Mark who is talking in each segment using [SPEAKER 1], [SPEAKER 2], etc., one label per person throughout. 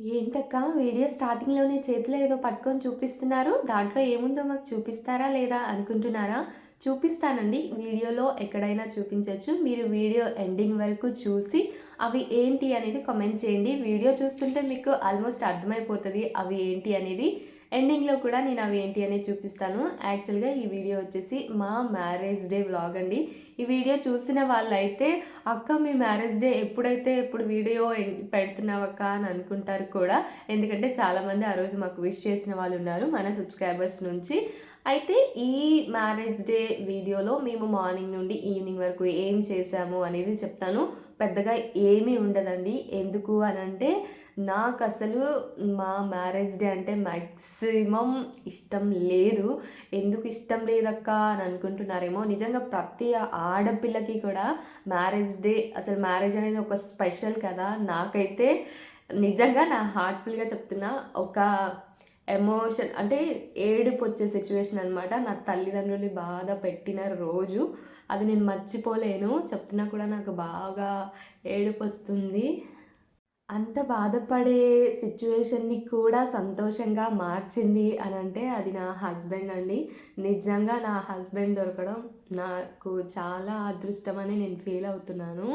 [SPEAKER 1] ఏంటక్క వీడియో స్టార్టింగ్‌లోనే చేతిలో ఏదో పట్టుకొని చూపిస్తున్నారు. దాంట్లో ఏముందో మాకు చూపిస్తారా లేదా అనుకుంటున్నారా? చూపిస్తానండి. వీడియోలో ఎక్కడైనా చూపించవచ్చు మీరు వీడియో ఎండింగ్ వరకు చూసి అవి ఏంటి అనేది కామెంట్ చేయండి. వీడియో చూస్తుంటే మీకు ఆల్మోస్ట్ అర్థమైపోతుంది అవి ఏంటి అనేది. ఎండింగ్‌లో కూడా నేను అవి ఏంటి అనేది చూపిస్తాను. యాక్చువల్‌గా ఈ వీడియో వచ్చేసి మా మ్యారేజ్ డే వ్లాగ్ అండి. ఈ వీడియో చూసిన వాళ్ళైతే అక్క మీ మ్యారేజ్ డే ఎప్పుడైతే ఎప్పుడు వీడియో పెడుతున్నావక్క అని అనుకుంటారు కూడా. ఎందుకంటే చాలామంది ఆ రోజు మాకు విష్ చేసిన వాళ్ళు ఉన్నారు మన సబ్స్క్రైబర్స్ నుంచి. అయితే ఈ మ్యారేజ్ డే వీడియోలో మేము మార్నింగ్ నుండి ఈవినింగ్ వరకు ఏం చేశాము అనేది చెప్తాను. పెద్దగా ఏమీ ఉండదండి. ఎందుకు అనంటే నాకు అసలు మా మ్యారేజ్ డే అంటే మ్యాక్సిమం ఇష్టం లేదు. ఎందుకు ఇష్టం లేదక్కా అని అనుకుంటున్నారేమో. నిజంగా ప్రతి ఆడపిల్లకి కూడా మ్యారేజ్ డే అసలు మ్యారేజ్ అనేది ఒక స్పెషల్ కదా! నాకైతే నిజంగా నా హార్ట్‌ఫుల్‌గా చెప్తున్నా ఒక ఎమోషన్ అంటే ఏడుపు వచ్చే సిచ్యువేషన్ అనమాట. నా తల్లిదండ్రులు బాధ పెట్టిన రోజు. అది నేను మర్చిపోలేను. చెప్తున్నా కూడా నాకు బాగా ఏడుపు వస్తుంది అంత బాధపడే సిచ్యువేషన్ని కూడా సంతోషంగా మార్చింది అని అంటే అది నా హస్బెండ్ అండి. నిజంగా నా హస్బెండ్ దొరకడం నాకు చాలా అదృష్టమని నేను ఫీల్ అవుతున్నాను.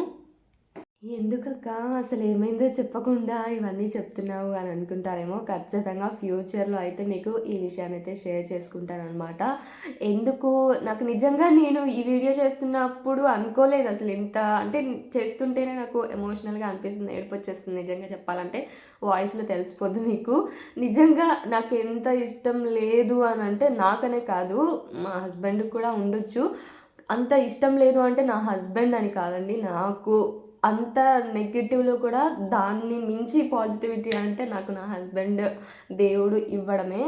[SPEAKER 1] ఎందుకక్క అసలు ఏమైందో చెప్పకుండా ఇవన్నీ చెప్తున్నావు అని అనుకుంటారేమో. ఖచ్చితంగా ఫ్యూచర్‌లో అయితే మీకు ఈ విషయాన్ని అయితే షేర్ చేసుకుంటానమాట ఎందుకు నాకు నిజంగా నేను ఈ వీడియో చేస్తున్నప్పుడు అనుకోలేదు అసలు ఇంత అంటే చేస్తుంటేనే నాకు ఎమోషనల్‌గా అనిపిస్తుంది. ఏడుపొచ్చేస్తుంది నిజంగా చెప్పాలంటే. వాయిస్‌లో తెలిసిపోద్దు మీకు. నిజంగా నాకు ఎంత ఇష్టం లేదు అని అంటే నాకనే కాదు మా హస్బెండ్‌కి కూడా ఉండొచ్చు. అంత ఇష్టం లేదు అంటే నా హస్బెండ్ అని కాదండి. నాకు అంత నెగిటివ్లో కూడా దాన్ని మించి పాజిటివిటీ అంటే నాకు నా హస్బెండ్ దేవుడు ఇవ్వడమే.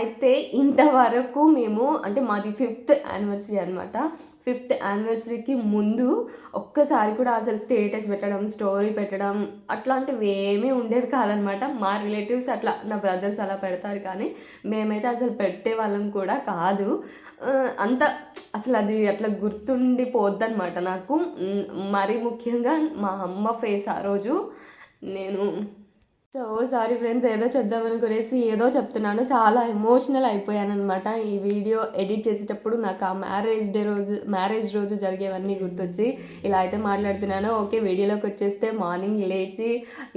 [SPEAKER 1] అయితే ఇంతవరకు మేము అంటే మాది ఫిఫ్త్ యానివర్సరీ అనమాట. ఫిఫ్త్ యానివర్సరీకి ముందు ఒక్కసారి కూడా అసలు స్టేటస్ పెట్టడం, స్టోరీ పెట్టడం అట్లాంటివి ఏమీ ఉండేది కాదనమాట. మా రిలేటివ్స్ అట్లా నా బ్రదర్స్ అలా పెడతారు కానీ మేమైతే అసలు పెట్టే వాళ్ళం కూడా కాదు. అంత అసలు అది అట్లా గుర్తుండిపోద్దనమాట నాకు. మరీ ముఖ్యంగా మా అమ్మ ఫేస్ ఆ రోజు నేను సో సారీ ఫ్రెండ్స్ ఏదో చెప్దామనుకునేసి ఏదో చెప్తున్నాను. చాలా ఎమోషనల్ అయిపోయాననమాట. ఈ వీడియో ఎడిట్ చేసేటప్పుడు నాకు ఆ మ్యారేజ్ డే రోజు మ్యారేజ్ రోజు జరిగేవన్నీ గుర్తొచ్చి ఇలా అయితే మాట్లాడుతున్నాను. ఓకే వీడియోలోకి వచ్చేస్తే మార్నింగ్ లేచి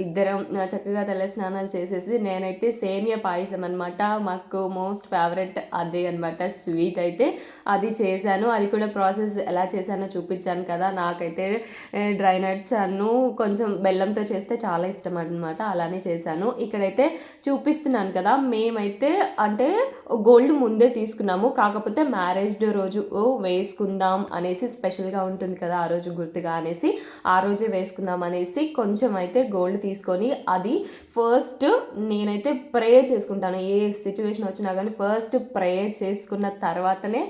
[SPEAKER 1] ఇద్దరం చక్కగా తల స్నానాలు చేసేసి నేనైతే సేమియా పాయసం అనమాట. మాకు మోస్ట్ ఫేవరెట్ అదే అనమాట స్వీట్ అయితే. అది చేశాను. అది కూడా ప్రాసెస్ ఎలా చేశానో చూపించాను కదా! నాకైతే డ్రై నట్స్ అన్ను కొంచెం బెల్లంతో చేస్తే చాలా ఇష్టం అనమాట. అలానే చేశాను. ఇక్కడైతే చూపిస్తున్నాను కదా! మేమైతే అంటే గోల్డ్ ముందే తీసుకున్నాము. కాకపోతే మ్యారేజ్ డే రోజు వేసుకుందాం అనేసి స్పెషల్‌గా ఉంటుంది కదా! ఆ రోజు గుర్తుగా అనేసి ఆ రోజే వేసుకుందాం అనేసి కొంచెం అయితే గోల్డ్ తీసుకొని అది ఫస్ట్ నేనైతే ప్రే చేసుకుంటాను. ఏ సిచ్యువేషన్ వచ్చినా కానీ ఫస్ట్ ప్రే చేసుకున్న తర్వాతనే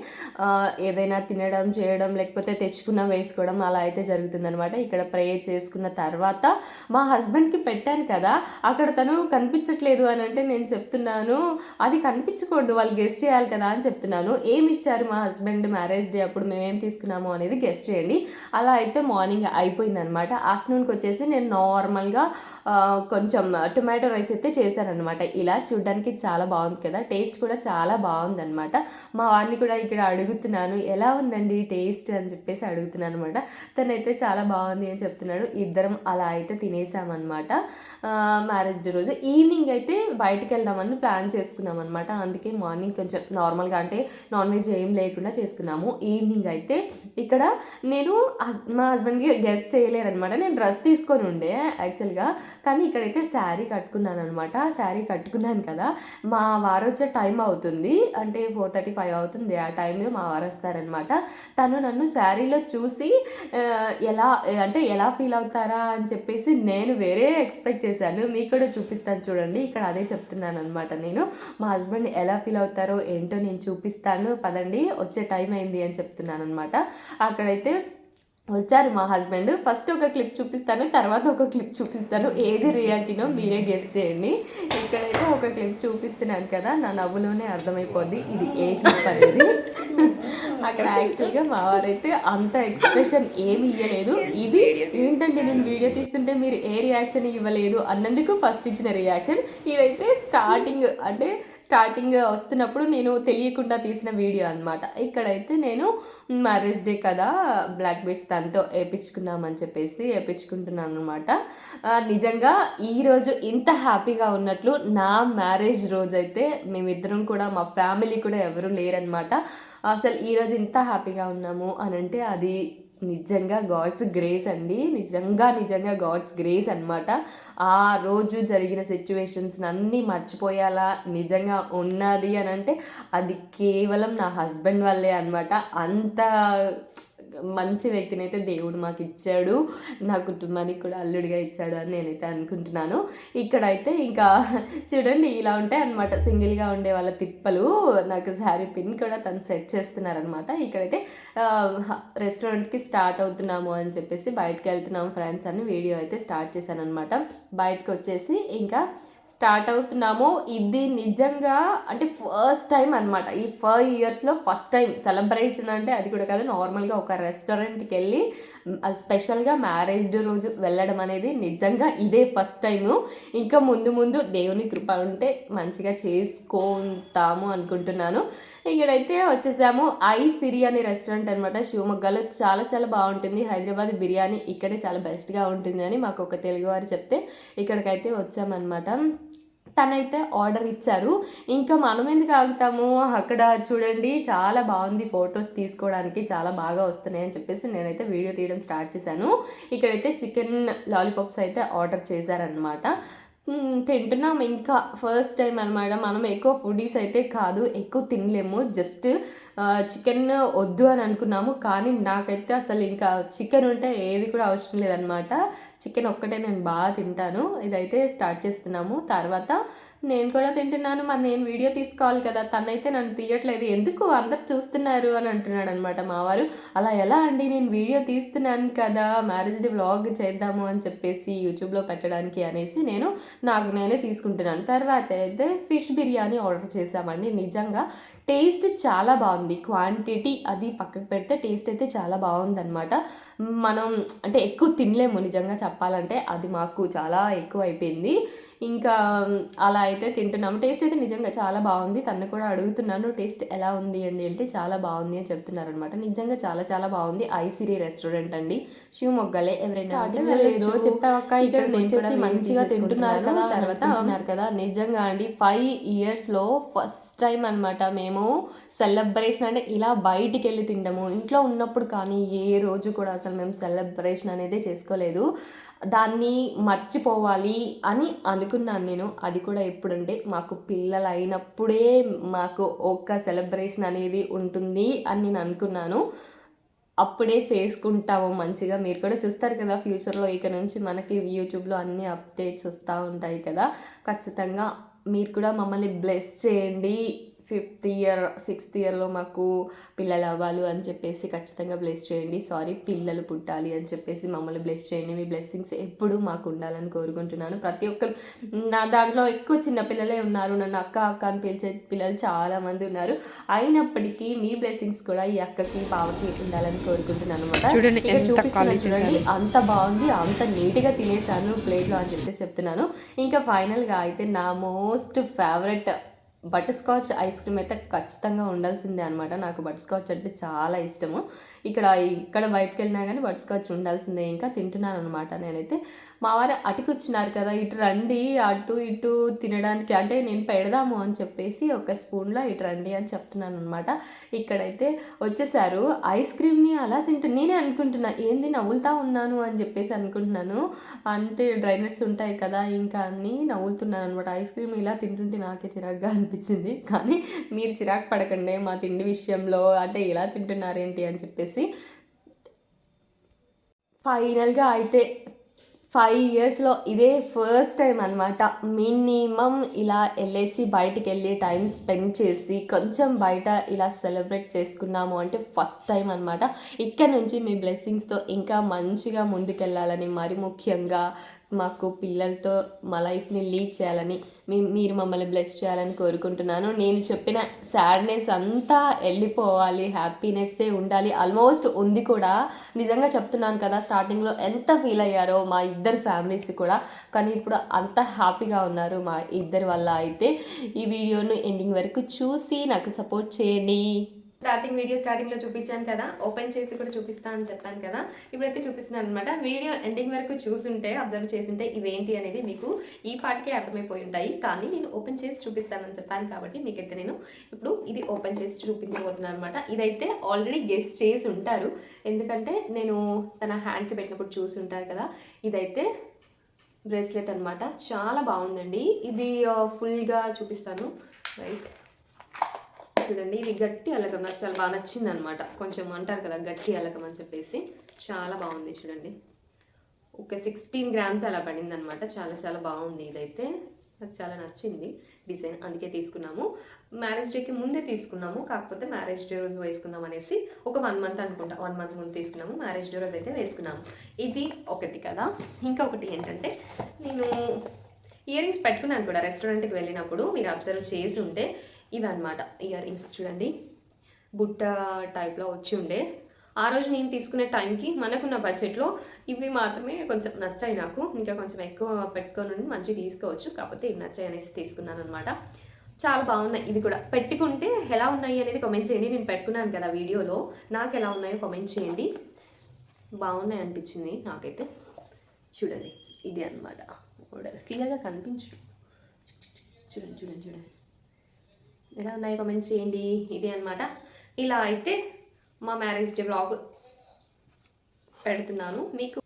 [SPEAKER 1] ఏదైనా తినడం, చేయడం లేకపోతే తెచ్చుకున్న వేసుకోవడం అలా అయితే జరుగుతుందనమాట. ఇక్కడ ప్రే చేసుకున్న తర్వాత మా హస్బెండ్‌కి పెట్టాను కదా! అక్కడ తను కనిపించట్లేదు అని అంటే నేను చెప్తున్నాను. అది కనిపించకూడదు వాళ్ళు గెస్ట్ చేయాలి కదా! అని చెప్తున్నాను. ఏమిచ్చారు మా హస్బెండ్ మ్యారేజ్ డే అప్పుడు మేమేం తీసుకున్నాము అనేది గెస్ట్ చేయండి. అలా అయితే మార్నింగ్ అయిపోయిందనమాట. ఆఫ్టర్‌నూన్‌కి వచ్చేసి నేను నార్మల్‌గా కొంచెం టొమాటో రైస్ అయితే చేశానమాట ఇలా చూడడానికి చాలా బాగుంది కదా! టేస్ట్ కూడా చాలా బాగుందనమాట మా వారిని కూడా ఇక్కడ అడుగుతున్నాను. ఎలా ఉందండి టేస్ట్ అని చెప్పేసి అడుగుతున్నాను అనమాట తనైతే చాలా బాగుంది అని చెప్తున్నాడు. ఇద్దరం అలా అయితే తినేసామనమాట. మ్యారేజ్ డే రోజు. ఈవినింగ్ అయితే బయటికెళ్దామని ప్లాన్ చేసుకున్నాం అనమాట అందుకే మార్నింగ్ కొంచెం నార్మల్‌గా అంటే నాన్ వెజ్ ఏం లేకుండా చేసుకున్నాము. ఈవినింగ్ అయితే ఇక్కడ నేను మా హస్బెండ్‌కి గెస్ట్ చేయలేరనమాట. నేను డ్రెస్ తీసుకొని ఉండే యాక్చువల్‌గా. కానీ ఇక్కడైతే శారీ కట్టుకున్నాను అనమాట శారీ కట్టుకున్నాను కదా! మా వారు వచ్చే టైం అవుతుంది. అంటే 4:35 అవుతుంది. ఆ టైంలో మా వారు వస్తారనమాట తను నన్ను శారీలో చూసి ఎలా అంటే ఎలా ఫీల్ అవుతారా అని చెప్పేసి నేను వేరే ఎక్స్‌పెక్ట్ చేశాను. మీకు ఇక్కడ చూపిస్తాను చూడండి. ఇక్కడ అదే చెప్తున్నాను అనమాట నేను. మా హస్బెండ్ ఎలా ఫీల్ అవుతారో ఏంటో నేను చూపిస్తాను పదండి వచ్చే టైం అయింది అని చెప్తున్నాననమాట. అక్కడైతే వచ్చారు మా హస్బెండ్. ఫస్ట్ ఒక క్లిప్ చూపిస్తాను. తర్వాత ఒక క్లిప్ చూపిస్తాను. ఏది రియాలిటీనో మీరే గెస్ చేయండి. ఇక్కడైతే ఒక క్లిప్ చూపిస్తున్నాను కదా! నా నవ్వులోనే అర్థమైపోద్ది ఇది ఏ క్లిప్ అనేది. అక్కడ యాక్చువల్గా మా వారైతే అంత ఎక్స్ప్రెషన్ ఏమి ఇవ్వలేదు ఇది ఏంటంటే నేను వీడియో తీస్తుంటే మీరు ఏ రియాక్షన్ ఇవ్వలేదు అన్నందుకు ఫస్ట్ ఇచ్చిన రియాక్షన్ ఇదైతే స్టార్టింగ్ అంటే స్టార్టింగ్ వస్తున్నప్పుడు నేను తెలియకుండా తీసిన వీడియో అనమాట ఇక్కడైతే నేను మ్యారేజ్ డే కదా బ్లాక్ బీచ్ తనతో వేయించుకుందామని చెప్పేసి వేయించుకుంటున్నాను అనమాట నిజంగా ఈరోజు ఇంత హ్యాపీగా ఉన్నట్లు నా మ్యారేజ్ రోజైతే మేమిద్దరం కూడా మా ఫ్యామిలీ కూడా ఎవరూ లేరనమాట అసలు ఈరోజు ఇంత హ్యాపీగా ఉన్నాము అని అంటే అది నిజంగా గాడ్స్ గ్రేస్ అండి. నిజంగా నిజంగా గాడ్స్ గ్రేస్ అనమాట ఆ రోజు జరిగిన సిచ్యువేషన్స్ అన్నీ మర్చిపోయేలా నిజంగా ఉన్నది అని అంటే అది కేవలం నా హస్బెండ్ వల్లే అనమాట అంత మంచి వ్యక్తిని అయితే దేవుడు మాకు ఇచ్చాడు నా కుటుంబానికి కూడా అల్లుడిగా ఇచ్చాడు అని నేనైతే అనుకుంటున్నాను. ఇక్కడైతే ఇంకా చూడండి ఇలా ఉంటాయి అనమాట సింగిల్గా ఉండే వాళ్ళ తిప్పలు. నాకు శారీ పిన్ కూడా తను సెట్ చేస్తున్నారనమాట ఇక్కడైతే రెస్టారెంట్కి స్టార్ట్ అవుతున్నాము అని చెప్పేసి బయటకు వెళ్తున్నాము ఫ్రెండ్స్ అని వీడియో అయితే స్టార్ట్ చేశాను అనమాట బయటకు వచ్చేసి ఇంకా స్టార్ట్ అవుతున్నాము. ఇది నిజంగా అంటే ఫస్ట్ టైం అనమాట ఈ ఫైవ్ ఇయర్స్లో ఫస్ట్ టైం సెలబ్రేషన్ అంటే అది కూడా కాదు. నార్మల్గా ఒక రెస్టారెంట్కి వెళ్ళి స్పెషల్గా మ్యారేజ్ డే రోజు వెళ్ళడం అనేది నిజంగా ఇదే ఫస్ట్ టైము. ఇంకా ముందు ముందు దేవుని కృప ఉంటే మంచిగా చేసుకుంటాము అనుకుంటున్నాను. ఇక్కడైతే వచ్చేసాము. ఐ సిరి అనే రెస్టారెంట్ అనమాట శివమొగ్గలో చాలా చాలా బాగుంటుంది. హైదరాబాద్ బిర్యానీ ఇక్కడే చాలా బెస్ట్గా ఉంటుంది అని మాకు ఒక తెలుగువారు చెప్తే ఇక్కడికైతే వచ్చామన్నమాట. తనైతే ఆర్డర్ ఇచ్చారు. ఇంకా మనం ఎందుకు ఆగుతాము? అక్కడ చూడండి చాలా బాగుంది ఫొటోస్ తీసుకోవడానికి చాలా బాగా వస్తున్నాయి అని చెప్పేసి నేనైతే వీడియో తీయడం స్టార్ట్ చేశాను. ఇక్కడైతే చికెన్ లాలీపాప్స్ అయితే ఆర్డర్ చేశారనమాట తింటున్నాం. ఇంకా ఫస్ట్ టైం అనమాట మనం ఎక్కువ ఫుడీస్ అయితే కాదు ఎక్కువ తినలేము. జస్ట్ చికెన్ వద్దు అని అనుకున్నాము కానీ నాకైతే అసలు ఇంకా చికెన్ ఉంటే ఏది కూడా అవసరం లేదనమాట చికెన్ ఒక్కటే నేను బాగా తింటాను. ఇదైతే స్టార్ట్ చేస్తున్నాము. తర్వాత నేను కూడా తింటున్నాను. మరి నేను వీడియో తీసుకోవాలి కదా. తనైతే నన్ను తీయట్లేదు. ఎందుకు అందరు చూస్తున్నారు అని అంటున్నాడు అనమాట మావారు అలా ఎలా అండి? నేను వీడియో తీస్తున్నాను కదా. మ్యారేజ్ డే వ్లాగ్ చేద్దాము అని చెప్పేసి యూట్యూబ్లో పెట్టడానికి అనేసి నేను నాకు నేనే తీసుకుంటున్నాను. తర్వాత అయితే ఫిష్ బిర్యానీ ఆర్డర్ చేశామండి. నిజంగా టేస్ట్ చాలా బాగుంది. క్వాంటిటీ అది పక్కకు పెడితే టేస్ట్ అయితే చాలా బాగుందనమాట మనం అంటే ఎక్కువ తినలేము నిజంగా చెప్పాలంటే. అది మాకు చాలా ఎక్కువ అయిపోయింది. ఇంకా అలా అయితే తింటున్నాము టేస్ట్ అయితే నిజంగా చాలా బాగుంది. తను కూడా అడుగుతున్నాను టేస్ట్ ఎలా ఉంది అండి? అంటే చాలా బాగుంది అని చెప్తున్నారు అనమాట నిజంగా చాలా చాలా బాగుంది. ఐసిరి రెస్టారెంట్ అండి. శివమొగ్గలే ఎవరైనా ఏదో చెప్పావక్క ఇక్కడ వచ్చేసి మంచిగా తింటున్నారు కదా తర్వాత అన్నారు కదా. నిజంగా అండి ఫైవ్ ఇయర్స్లో ఫస్ట్ టైం అనమాట మేము సెలబ్రేషన్ అంటే ఇలా బయటికి వెళ్ళి తింటాము. ఇంట్లో ఉన్నప్పుడు కానీ ఏ రోజు కూడా అసలు మేము సెలబ్రేషన్ అనేది చేసుకోలేదు. దాన్ని మర్చిపోవాలి అని అనుకున్నాను నేను. అది కూడా ఎప్పుడంటే మాకు పిల్లలు అయినప్పుడే మాకు ఒక సెలబ్రేషన్ అనేది ఉంటుంది అని నేను అనుకున్నాను. అప్పుడే చేసుకుంటాము మంచిగా. మీరు కూడా చూస్తారు కదా ఫ్యూచర్లో ఇక నుంచి మనకి యూట్యూబ్లో అన్ని అప్డేట్స్ వస్తూ ఉంటాయి కదా. ఖచ్చితంగా మీరు కూడా మమ్మల్ని బ్లెస్ చేయండి. ఫిఫ్త్ ఇయర్ సిక్స్త్ ఇయర్లో మాకు పిల్లలు అవ్వాలి అని చెప్పేసి ఖచ్చితంగా బ్లెస్ చేయండి. సారీ పిల్లలు పుట్టాలి అని చెప్పేసి మమ్మల్ని బ్లెస్ చేయండి. మీ బ్లెస్సింగ్స్ ఎప్పుడూ మాకు ఉండాలని కోరుకుంటున్నాను. ప్రతి ఒక్కరు నా దాంట్లో ఎక్కువ చిన్న పిల్లలే ఉన్నారు. నన్ను అక్క అక్క అని పిలిచే పిల్లలు చాలామంది ఉన్నారు. అయినప్పటికీ మీ బ్లెస్సింగ్స్ కూడా ఈ అక్కకి బావకి ఉండాలని కోరుకుంటున్నాను అనమాట చూపిస్తున్నాను చూడండి అంత బాగుంది అంత నీట్గా తినేసాను ప్లేట్లో అని చెప్పేసి చెప్తున్నాను. ఇంకా ఫైనల్గా అయితే నా most favourite butterscotch ice cream అయితే ఖచ్చితంగా ఉండాల్సిందే అనమాట నాకు బటర్ స్కాచ్ అంటే చాలా ఇష్టము. ఇక్కడ ఇక్కడ బయటకు వెళ్ళినా కానీ బటర్ స్కాచ్ ఉండాల్సిందే. ఇంకా తింటున్నాను అనమాట నేనైతే. మా వారు అటుకొచ్చినారు కదా ఇటు రండి అటు ఇటు తినడానికి. అంటే నేను పెడదాము అని చెప్పేసి ఒక స్పూన్లో ఇటు రండి అని చెప్తున్నాను అనమాట ఇక్కడైతే వచ్చేసారు. ఐస్ క్రీమ్ని అలా తింటు నేనే అనుకుంటున్నా ఏంది నవ్వులుతా ఉన్నాను అని చెప్పేసి అనుకుంటున్నాను. అంటే డ్రై నట్స్ ఉంటాయి కదా ఇంకా అన్ని నవ్వులుతున్నాను అనమాట ఐస్ క్రీమ్ ఇలా తింటుంటే నాకే చిరాకుగా అనిపించింది. కానీ మీరు చిరాకు పడకండి మా తిండి విషయంలో అంటే ఇలా తింటున్నారేంటి అని చెప్పేసి. ఫైనల్గా అయితే ఫైవ్ ఇయర్స్లో ఇదే ఫస్ట్ టైం అనమాట మినిమం ఇలా వెళ్ళేసి బయటికి వెళ్ళి టైం స్పెండ్ చేసి కొంచెం బయట ఇలా సెలబ్రేట్ చేసుకున్నాము అంటే ఫస్ట్ టైం అనమాట ఇక్కడ నుంచి మీ బ్లెస్సింగ్స్తో ఇంకా మంచిగా ముందుకెళ్ళాలని మరి ముఖ్యంగా మాకు పిల్లలతో మా లైఫ్ని లీడ్ చేయాలని మీ మీరు మమ్మల్ని బ్లెస్ చేయాలని కోరుకుంటున్నాను. నేను చెప్పిన సాడ్నెస్ అంతా వెళ్ళిపోవాలి హ్యాపీనెస్సే ఉండాలి. ఆల్మోస్ట్ ఉంది కూడా. నిజంగా చెప్తున్నాను కదా స్టార్టింగ్లో ఎంత ఫీల్ అయ్యారో మా ఇద్దరు ఫ్యామిలీస్ కూడా. కానీ ఇప్పుడు అంత హ్యాపీగా ఉన్నారు మా ఇద్దరి వల్ల అయితే. ఈ వీడియోను ఎండింగ్ వరకు చూసి నాకు సపోర్ట్ చేయండి. స్టార్టింగ్ వీడియో స్టార్టింగ్లో చూపించాను కదా ఓపెన్ చేసి కూడా చూపిస్తా అని చెప్పాను కదా ఇప్పుడైతే చూపిస్తున్నాను అనమాట వీడియో ఎండింగ్ వరకు చూసుంటే అబ్జర్వ్ చేసింటే ఇవేంటి అనేది మీకు ఈ పాటికే అర్థమైపోయి ఉంటాయి. కానీ నేను ఓపెన్ చేసి చూపిస్తానని చెప్పాను కాబట్టి మీకైతే నేను ఇప్పుడు ఇది ఓపెన్ చేసి చూపించబోతున్నాను అనమాట ఇదైతే ఆల్రెడీ గెస్ట్ చేసి ఉంటారు. ఎందుకంటే నేను తన హ్యాండ్కి పెట్టినప్పుడు చూసి ఉంటారు కదా. ఇదైతే బ్రేస్లెట్ అనమాట చాలా బాగుందండి. ఇది uh, ఫుల్గా చూపిస్తాను. రైట్ చూడండి ఇది గట్టి అలకం. నాకు చాలా బాగా నచ్చింది అనమాట కొంచెం అంటారు కదా గట్టి అలకం అని చెప్పేసి. చాలా బాగుంది చూడండి. ఒక సిక్స్టీన్ గ్రామ్స్ అలా పడింది అనమాట చాలా చాలా బాగుంది ఇదైతే. నాకు చాలా నచ్చింది డిజైన్. అందుకే తీసుకున్నాము. మ్యారేజ్ డేకి ముందే తీసుకున్నాము. కాకపోతే మ్యారేజ్ డే రోజు వేసుకుందాం అనేసి ఒక వన్ మంత్ అనుకుంటా. వన్ మంత్ ముందు తీసుకున్నాము. మ్యారేజ్ డే రోజు అయితే వేసుకున్నాము. ఇది ఒకటి కదా. ఇంకా ఒకటి ఏంటంటే నేను ఇయర్ రింగ్స్ పెట్టుకున్నాను కూడా. రెస్టారెంట్కి వెళ్ళినప్పుడు మీరు అబ్జర్వ్ చేసి ఉంటే ఇవి అనమాట ఇయర్ రింగ్స్ చూడండి. బుట్ట టైప్లో వచ్చి ఉండే. ఆ రోజు నేను తీసుకునే టైంకి మనకున్న బడ్జెట్లో ఇవి మాత్రమే కొంచెం నచ్చాయి నాకు. ఇంకా కొంచెం ఎక్కువ పెట్టుకొని ఉండి మంచిగా తీసుకోవచ్చు. కాకపోతే ఇవి నచ్చాయి అనేసి తీసుకున్నాను అనమాట చాలా బాగున్నాయి ఇవి కూడా. పెట్టుకుంటే ఎలా ఉన్నాయి అనేది కామెంట్ చేయండి. నేను పెట్టుకున్నాను కదా వీడియోలో. నాకు ఎలా ఉన్నాయో కామెంట్ చేయండి. బాగున్నాయి అనిపించింది నాకైతే. చూడండి. ఇది అనమాట మోడల్. క్లియర్గా కనిపించు. చూడండి చూడండి చూడండి. ఎలా ఉన్నాయో? కామెంట్స్ చేయండి. ఇదే అనమాట ఇలా అయితే మా మ్యారేజ్ డే బ్లాగ్ పెడుతున్నాను. మీకు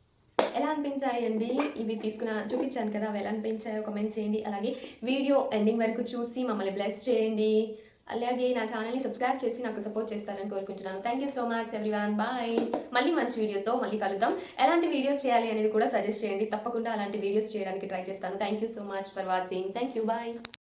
[SPEAKER 1] ఎలా అనిపించాయి అండి? ఇవి తీసుకున్న చూపించాను కదా. అవి ఎలా అనిపించాయో కామెంట్ చేయండి. అలాగే వీడియో ఎండింగ్ వరకు చూసి మమ్మల్ని బ్లెస్ చేయండి. అలాగే నా ఛానల్ని సబ్స్క్రైబ్ చేసి నాకు సపోర్ట్ చేస్తారని కోరుకుంటున్నాను. Thank you so much everyone bye మళ్ళీ మంచి వీడియోతో మళ్ళీ కలుద్దాం. ఎలాంటి వీడియోస్ చేయాలి అనేది కూడా సజెస్ట్ చేయండి. తప్పకుండా అలాంటి వీడియోస్ చేయడానికి ట్రై చేస్తాను. Thank you so much for watching thank you bye